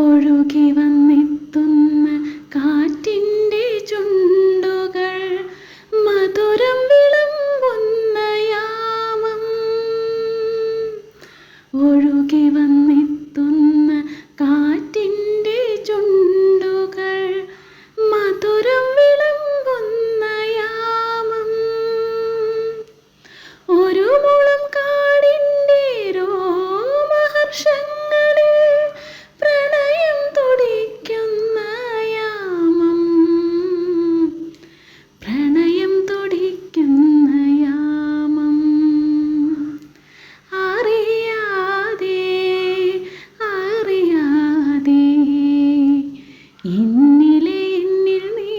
ഒഴുകി വന്നെത്തുന്ന കാറ്റിന്റെ ചുണ്ടുകൾ മധുരം വിളമ്പുന്ന യാമം. ഒഴുകി വന്നെത്തുന്ന എന്നിലെ എന്നിൽ നീ